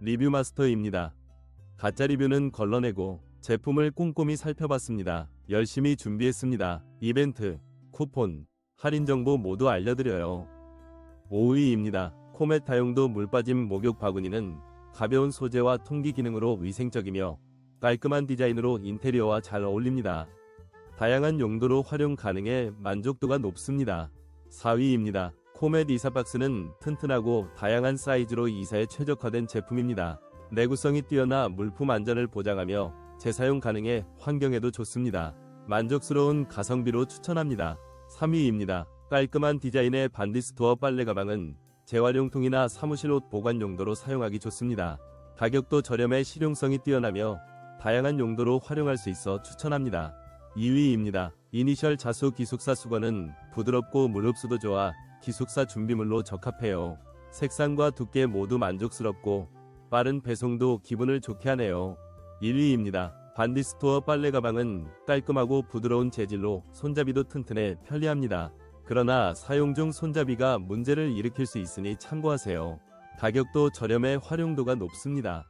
리뷰 마스터입니다. 가짜 리뷰는 걸러내고 제품을 꼼꼼히 살펴봤습니다. 열심히 준비했습니다. 이벤트, 쿠폰, 할인 정보 모두 알려드려요. 5위입니다. 코멧 다용도 물빠짐 목욕 바구니는 가벼운 소재와 통기 기능으로 위생적이며 깔끔한 디자인으로 인테리어와 잘 어울립니다. 다양한 용도로 활용 가능해 만족도가 높습니다. 4위입니다. 코멧 이사박스는 튼튼하고 다양한 사이즈로 이사에 최적화된 제품입니다. 내구성이 뛰어나 물품 안전을 보장하며 재사용 가능해 환경에도 좋습니다. 만족스러운 가성비로 추천합니다. 3위입니다. 깔끔한 디자인의 반디스토어 빨래 가방은 재활용통이나 사무실 옷 보관 용도로 사용하기 좋습니다. 가격도 저렴해 실용성이 뛰어나며 다양한 용도로 활용할 수 있어 추천합니다. 2위입니다. 이니셜 자수 기숙사 수건은 부드럽고 물 흡수도 좋아 기숙사 준비물로 적합해요. 색상과 두께 모두 만족스럽고 빠른 배송도 기분을 좋게 하네요. 1위입니다. 반디스토어 빨래 가방은 깔끔하고 부드러운 재질로 손잡이도 튼튼해 편리합니다. 그러나 사용 중 손잡이가 문제를 일으킬 수 있으니 참고하세요. 가격도 저렴해 활용도가 높습니다.